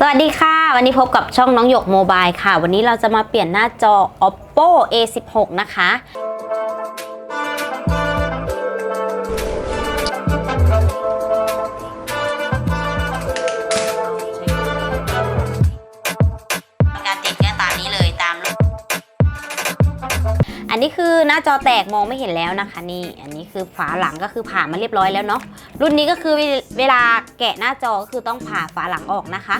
สวัสดีค่ะ วันนี้พบกับช่องน้องหยกโมบายค่ะ วันนี้เราจะมาเปลี่ยนหน้าจอ oppo a16 นะคะ การติดก็ตามนี้เลยตามรูปอันนี้คือหน้าจอแตกมองไม่เห็นแล้วนะคะ นี่ อันนี้คือฝาหลังก็คือผ่ามาเรียบร้อยแล้วเนาะรุ่นนี้ก็คือเวลาแกะหน้าจอก็คือต้องผ่าฝาหลังออกนะคะ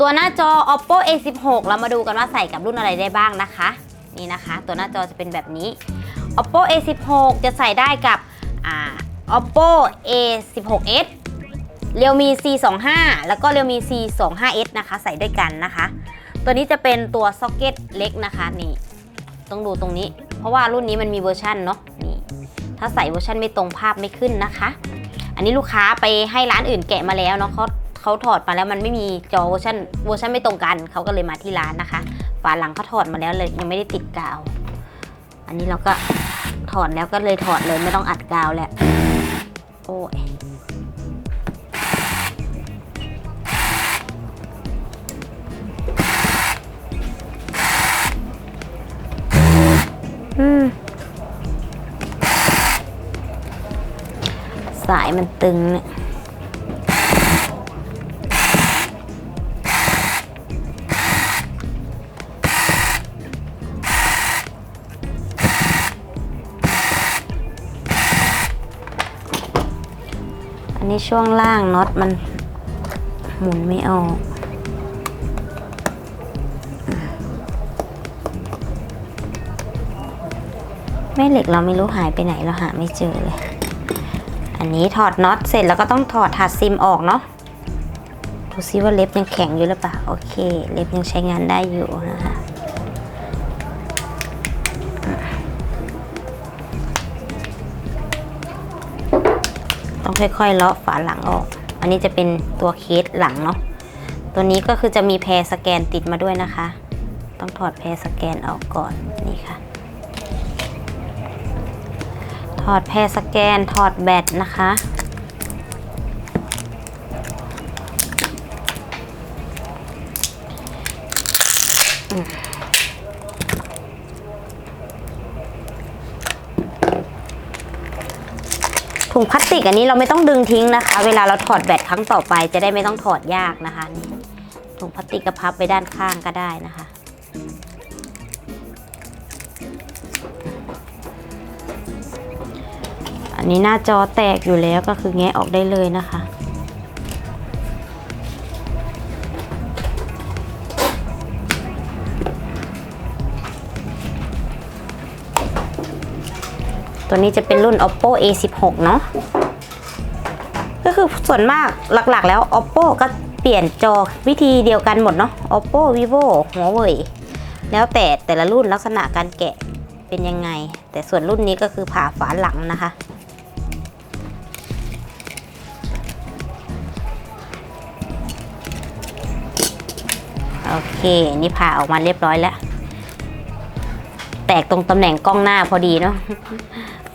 ตัวหน้าจอ oppo a16 เรามาดูกันว่าใส่กับรุ่นอะไรได้บ้างนะคะ นี่นะคะ ตัวหน้าจอจะเป็นแบบนี้ oppo a16 จะใส่ได้กับ oppo a16s realme c25 แล้วก็ realme c25s นะคะ ใส่ด้วยกันนะคะ ตัวนี้จะเป็นตัวซ็อกเก็ตเล็กนะคะ นี่ ต้องดูตรงนี้ เพราะว่ารุ่นนี้มันมีเวอร์ชันเนาะ นี่ ถ้าใส่เวอร์ชันไม่ตรงภาพไม่ขึ้นนะคะ อันนี้ลูกค้าไปให้ร้านอื่นแกะมาแล้วเนาะเขา เขาถอดมาแล้วมันไม่มีจอเวอร์ชันเวอร์ชันไม่ตรงกันเขาก็เลยมาที่ร้านนะคะ ฝาหลังเขาถอดมาแล้วเลยยังไม่ได้ติดกาว อันนี้เราก็ถอดแล้วก็เลยถอดเลยไม่ต้องอัดกาวแล้วโอ้ยสายมันตึงเนี่ย นนี้ช่วงล่างน็อตมันหมุนไม่ออกแม่เหล็กเราไม่รู้หายไปไหนเราหาไม่เจอเลย อันนี้ถอดน็อตเสร็จแล้วก็ต้องถอดถาดซิมออกเนาะ ดูซิว่าเล็บยังแข็งอยู่หรือเปล่า โอเค เล็บยังใช้งานได้อยู่นะคะ ต้องค่อยๆเลาะฝาหลังออก อันนี้จะเป็นตัวเคสหลังเนาะ ตัวนี้ก็คือจะมีแพรสแกนติดมาด้วยนะคะ ต้องถอดแพรสแกนออกก่อนนี่ค่ะ ถอดแพรสแกนถอดแบตนะคะ ถุงพลาสติกอันนี้เราไม่ต้องดึงทิ้งนะคะ เวลาเราถอดแบตครั้งต่อไปจะได้ไม่ต้องถอดยากนะคะนี่ถุงพลาสติกก็พับไปด้านข้างก็ได้นะคะ อันนี้หน้าจอแตกอยู่แล้วก็คือแงะออกได้เลยนะคะ ตัวนี้จะเป็นรุ่น oppo a16 เนาะก็คือส่วนมากหลักๆ แล้ว oppo ก็เปลี่ยนจอวิธีเดียวกันหมดเนาะ oppo vivo huawei แล้วแต่แต่ละรุ่นลักษณะการแกะเป็นยังไง แต่ส่วนรุ่นนี้ก็คือผ่าฝาหลังนะคะโอเค นี่ผ่าออกมาเรียบร้อยแล้ว แตกตรงตำแหน่งกล้องหน้าพอดีเนาะ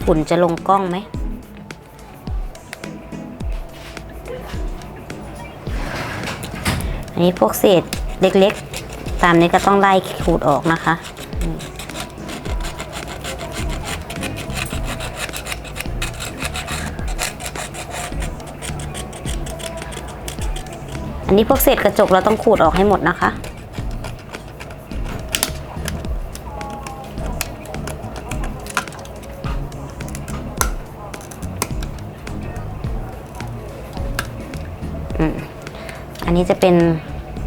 ฝุ่นจะลงกล้องไหมอันนี้พวกเศษเล็กๆ ตามนี้ก็ต้องไล่ขูดออกนะคะอันนี้พวกเศษกระจกเราต้องขูดออกให้หมดนะคะ นนี้จะเป็น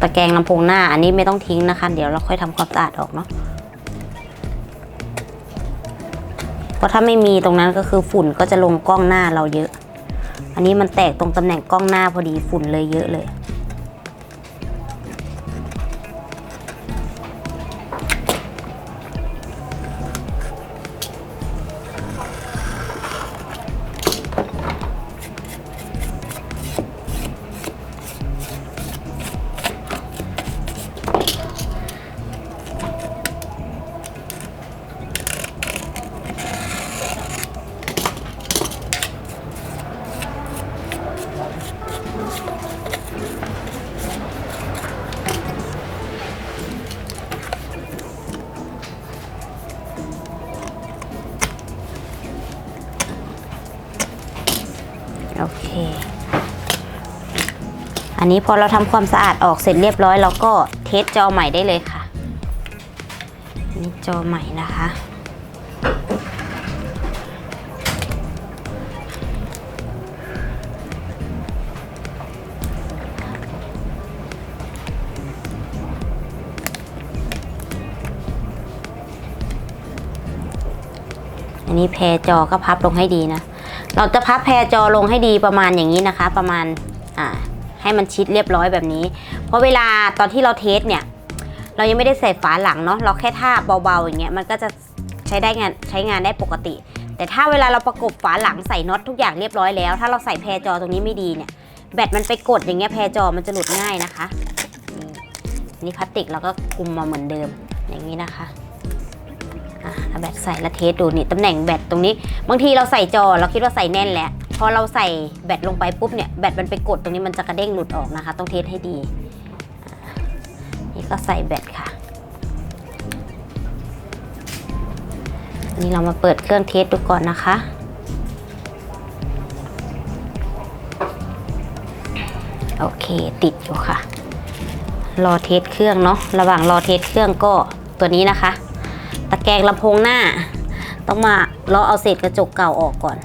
ตะแกรงลำโพงหน้า อันนี้ไม่ต้องทิ้งนะคะ เดี๋ยวเราค่อยทำความสะอาดออกเนาะเพราะถ้าไม่มีตรงนั้นก็คือฝุ่นก็จะลงกล้องหน้าเราเยอะ อันนี้มันแตกตรงตำแหน่งกล้องหน้าพอดีฝุ่นเลยเยอะเลย อันนี้พอเราทำความสะอาดออกเสร็จเรียบร้อยเราก็เทสจอใหม่ได้เลยค่ะนนี่จอใหม่นะคะ อันนี้แพรจอก็พับลงให้ดีนะ เราจะพับแพรจอลงให้ดีประมาณอย่างนี้นะคะ ประมาณอ่า ให้มันชิดเรียบร้อยแบบนี้ เพราะเวลาตอนที่เราเทสเนี่ย เรายังไม่ได้ใส่ฝาหลังเนาะเราแค่ทาเบาๆอย่างเงี้ยมันก็จะใช้ได้งานใช้งานได้ปกติ แต่ถ้าเวลาเราประกบฝาหลังใส่น็อตทุกอย่างเรียบร้อยแล้ว ถ้าเราใส่แพรจอตรงนี้ไม่ดีเนี่ยแบตมันไปกดอย่างเงี้ยแพรจอมันจะหลุดง่ายนะคะนี่นี่พลาสติกเราก็คุมมาเหมือนเดิมอย่างนี้นะคะอะแบตใส่แล้วเทสดูนี่ตำแหน่งแบตตรงนี้ บางทีเราใส่จอเราคิดว่าใส่แน่นแล้ว พอเราใส่แบตลงไปปุ๊บเนี่ยแบตมันไปกดตรงนี้มันจะกระเด้งหลุดออกนะคะ ต้องเทสให้ดี นี่ก็ใส่แบตค่ะนนี่เรามาเปิดเครื่องเทสดูก่อนนะคะโอเคติดอยู่ค่ะ รอเทสเครื่องเนาะระหว่างรอเทสเครื่องก็ตัวนี้นะคะ ตะแกรงลำโพงหน้า ต้องมาเลาะเอาเศษกระจกเก่าออกก่อน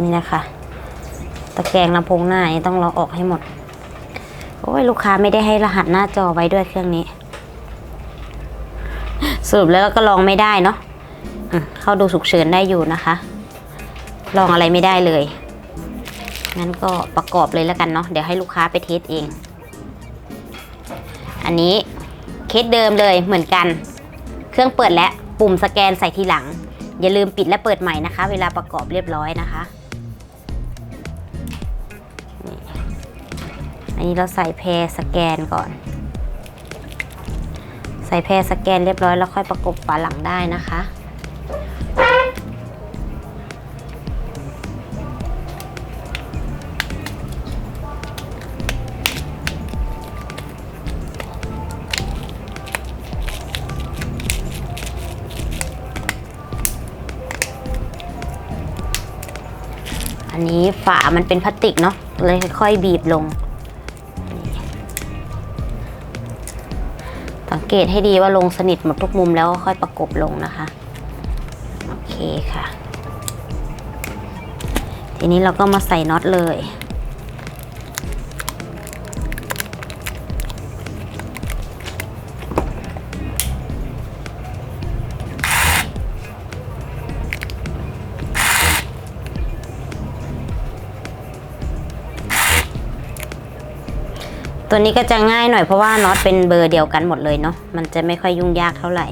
นี่นะคะ ตะแกรงลำโพงหน้านี่ต้องเลาะออกให้หมด โอ้ยลูกค้าไม่ได้ให้รหัสหน้าจอไว้ด้วยเครื่องนี้ สรุปแล้วก็ลองไม่ได้เนาะเข้าดูฉุกเฉินได้อยู่นะคะ ลองอะไรไม่ได้เลย งั้นก็ประกอบเลยแล้วกันเนาะ เดี๋ยวให้ลูกค้าไปเทสเอง อันนี้เคสเดิมเลยเหมือนกัน เครื่องเปิดแล้ว ปุ่มสแกนใส่ทีหลัง อย่าลืมปิดและเปิดใหม่นะคะ เวลาประกอบเรียบร้อยนะคะ อันนี้เราใส่แพรสแกนก่อน ใส่แพรสแกนเรียบร้อยแล้วค่อยประกบฝาหลังได้นะคะอันนี้ฝามันเป็นพลาสติกเนาะเลยค่อยๆบีบลง เกตให้ดีว่าลงสนิทหมดทุกมุมแล้วค่อยประกบลงนะคะ โอเคค่ะ ทีนี้เราก็มาใส่น็อตเลย ตัวนี้ก็จะง่ายหน่อยเพราะว่าน็อตเป็นเบอร์เดียวกันหมดเลยเนาะมันจะไม่ค่อยยุ่งยากเท่าไหร่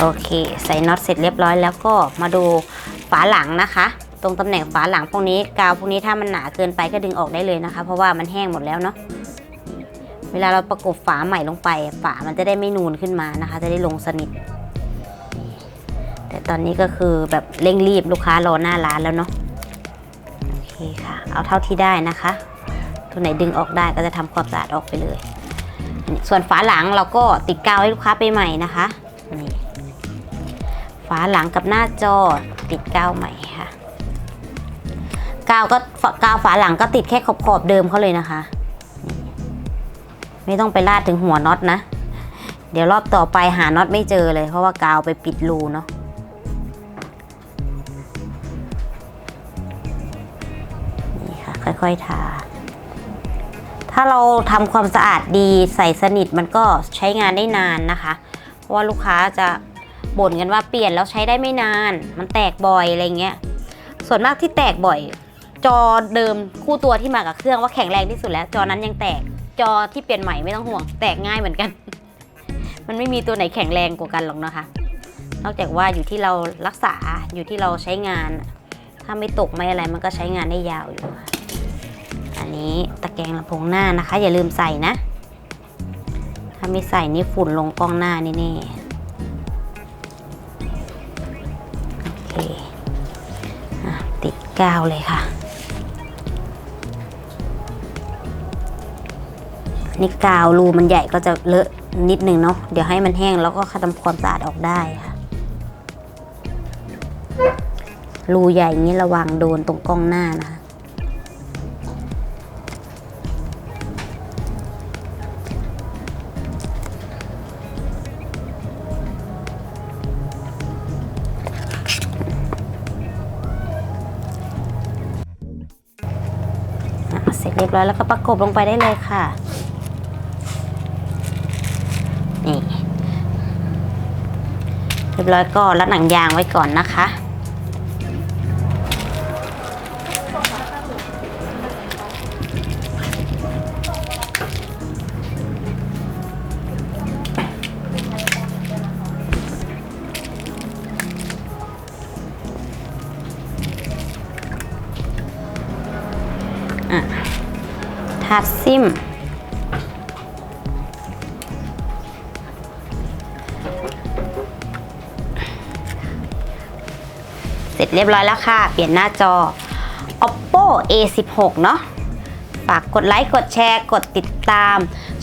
โอเค ใส่น็อตเสร็จเรียบร้อยแล้วก็มาดูฝาหลังนะคะ ตรงตำแหน่งฝาหลังพวกนี้กาวพวกนี้ถ้ามันหนาเกินไปก็ดึงออกได้เลยนะคะ เพราะว่ามันแห้งหมดแล้วเนาะเวลาเราประกบฝาใหม่ลงไป ฝามันจะได้ไม่นูนขึ้นมานะคะ จะได้ลงสนิท แต่ตอนนี้ก็คือแบบเร่งรีบลูกค้ารอหน้าร้านแล้วเนาะโอเคค่ะ เอาเท่าที่ได้นะคะ ตัวไหนดึงออกได้ก็จะทำความสะอาดออกไปเลย ส่วนฝาหลังเราก็ติดกาวให้ลูกค้าไปใหม่นะคะนี่ ฝาหลังกับหน้าจอติดกาวใหม่ค่ะกาวก็กาวฝาหลังก็ติดแค่ขอบขอบเดิมเขาเลยนะคะ ไม่ต้องไปลาดถึงหัวน็อตนะ เดี๋ยวรอบต่อไปหาน็อตไม่เจอเลย เพราะว่ากาวไปปิดรูเนาะนี่ค่ะค่อยๆทา ถ้าเราทำความสะอาดดีใส่สนิทมันก็ใช้งานได้นานนะคะ เพราะว่าลูกค้าจะ บ่นกันว่าเปลี่ยนแล้วใช้ได้ไม่นาน มันแตกบ่อยอะไรเงี้ย ส่วนมากที่แตกบ่อย จอเดิมคู่ตัวที่มากับเครื่องว่าแข็งแรงที่สุดแล้ว จอนั้นยังแตก จอที่เปลี่ยนใหม่ไม่ต้องห่วง แตกง่ายเหมือนกัน มันไม่มีตัวไหนแข็งแรงกว่ากันหรอกนะคะ นอกจากว่าอยู่ที่เรารักษาอยู่ที่เราใช้งาน ถ้าไม่ตกไม่อะไรมันก็ใช้งานได้ยาวอยู่ อันนี้ตะแกรงลำโพงหน้านะคะ อย่าลืมใส่นะถ้าไม่ใส่นี่ฝุ่นลงกล้องหน้านี่น่ กาวเลยค่ะ นี่กาวรูมันใหญ่ก็จะเลอะนิดนึงเนาะเดี๋ยวให้มันแห้งแล้วก็ทำความสะอาดออกได้ค่ะ รูใหญ่นี้ระวังโดนตรงกล้องหน้านะคะ เรียบร้อยแล้วก็ประกบลงไปได้เลยค่ะ นี่ เรียบร้อยก็รัดหนังยางไว้ก่อนนะคะ ถาดซิม เสร็จเรียบร้อยแล้วค่ะ เปลี่ยนหน้าจอ oppo a16 เนาะฝากกดไลค์ กดแชร์ กดติดตาม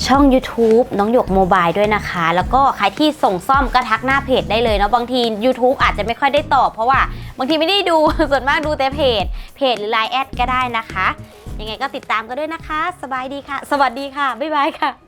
ช่อง YouTube น้องหยกโมบายด้วยนะคะ แล้วก็ใครที่ส่งซ่อมก็ทักหน้าเพจได้เลยเนาะบางที YouTube อาจจะไม่ค่อยได้ตอบเพราะว่า บางทีไม่ได้ดูส่วนมากดูแต่เพจ เพจหรือ Line แอดก็ได้นะคะ ยังไงก็ติดตามกันด้วยนะคะ สบายดีค่ะ สวัสดีค่ะ บ๊ายบายค่ะ